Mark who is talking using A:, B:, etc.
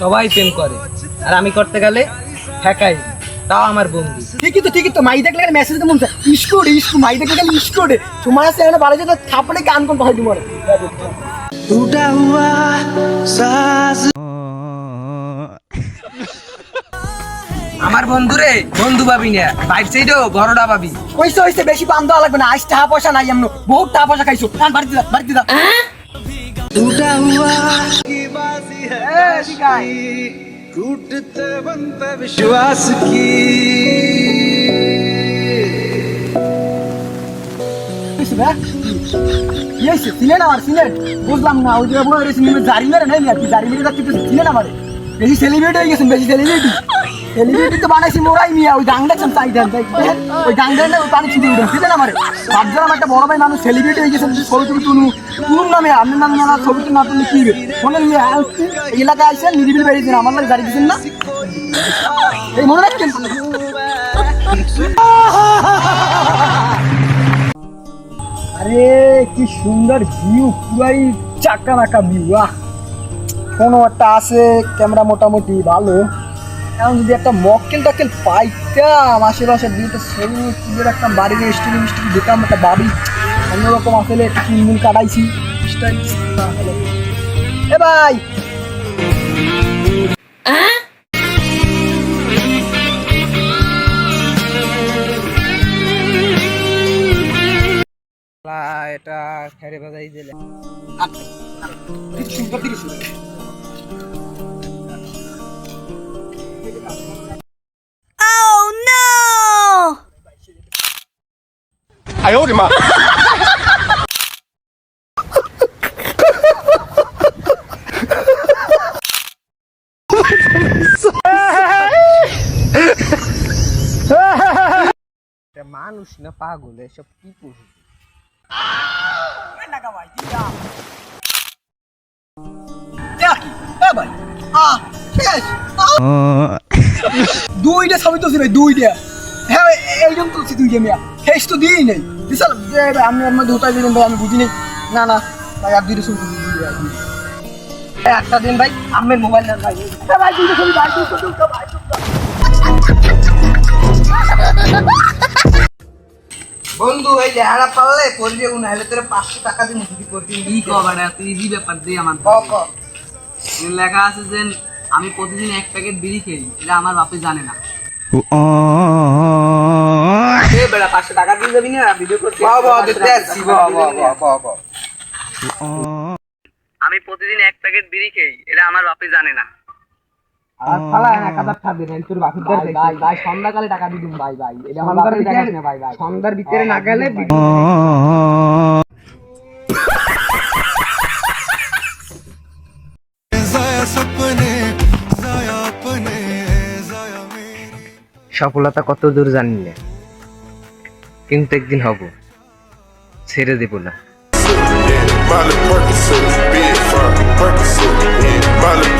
A: সবাই প্রেম করে। আর আমি করতে গেলে ঠেকাই। তাও আমার বন্ধু।
B: ঠিকই তো ঠিকই তো। মাই দেখলে মেসেজ তো মনছে ইস্কোড ইস্কো মাই দেখলে গেলে ইস্কোড। তোমার আছে এখানে বাড়ি যেতে থাপড়ে গান কোন ভাই তোমার
C: টুটা হুয়া সাজ।
A: আমার বন্ধুরে বন্ধু পাবি না। বাইক সাইডও বড়টা পাবি।
B: কইছে হইছে বেশি পাম দেওয়া লাগবে না। আজ টাকা পয়সা নাই এমন। বহুত টাকা পয়সা খাইছো।
C: বাড়িতে যা বাড়িতে যা। टूटते बनते विश्वास की
B: কইছে বে কি হইছে সিলেন আমার সিলেন বুঝলাম না ওই যে বড় রে সিনেমা জারি মেরে নাই আর কি জারি মেরে রাখতে তো সিলেন আমারে বেশি সেলিব্রিটি হয়ে গেছেন বেশি সেলিব্রিটি সেলিব্রিটি ওই ওই একটা বড় ভাই মানুষ সেলিব্রিটি হয়ে গেছেন ছবি নামে? আপনার নামে ছবি কি এলাকায় নিরিবিলি আমার গাড়ি না? আরে, কি সুন্দর ভিউ পুরাই চাকা নাকা ভিউ কোনো একটা আছে ক্যামেরা মোটামুটি ভালো। এখন যদি একটা মক্কেল টক্কেল পাইতাম আশেপাশে দুটো সরু তুলে রাখতাম বাড়ির স্টুডি মিস্টুডি দিতাম একটা বাড়ি অন্যরকম আসলে একটু চুলমুল কাটাইছি। এ ভাই
A: এটা ফেরে বাজাই দিলে
B: তিরিশ সুন্দর তিরিশ
A: এটা মানুষ না পাগল এসব কি পশু
B: দুইটা ছবি তো ছিল দুইটা হ্যাঁ এইরকম তুলছি দুইটা মিয়া ফেস তো দিই নেই বিশাল এ ভাই, আমি এর মধ্যে উঠাই দিলাম ভাই আমি বুঝি নেই না না ভাই আর দুইটা ছবি।
A: একটা দিন ভাই আমের মোবাইল নেন ভাই।
B: ভাই দুইটা ছবি ভাই
A: বন্ধু এই যে হারা পারলে করবি উনি হলে তোর পাঁচশো টাকা দিন যদি করবি কি কবার এত ইজি ব্যাপার দিয়ে আমার এখানে লেখা আছে যে আমি প্রতিদিন এক প্যাকেট বিড়ি খেলি। এটা আমার বাপে জানে না। পাঁচশো টাকা দিয়ে যাবি না? ভিডিও করতে আমি প্রতিদিন এক প্যাকেট বিড়ি খেয়ে এটা আমার বাপে জানে না। আর ফালা না কাদার খাবে না তোর বাপের
B: ভাই ভাই ভাই সন্ধ্যাকালে টাকা দিদুম ভাই ভাই। এটা আমার
A: ভিতরে-
B: দেখাস না ভাই ভাই।
A: সন্ধ্যার ভিতরে না গেলে সফলতা কত দূর জানি না। কিন্তু একদিন হব। ছেড়ে দেব না।
D: Miley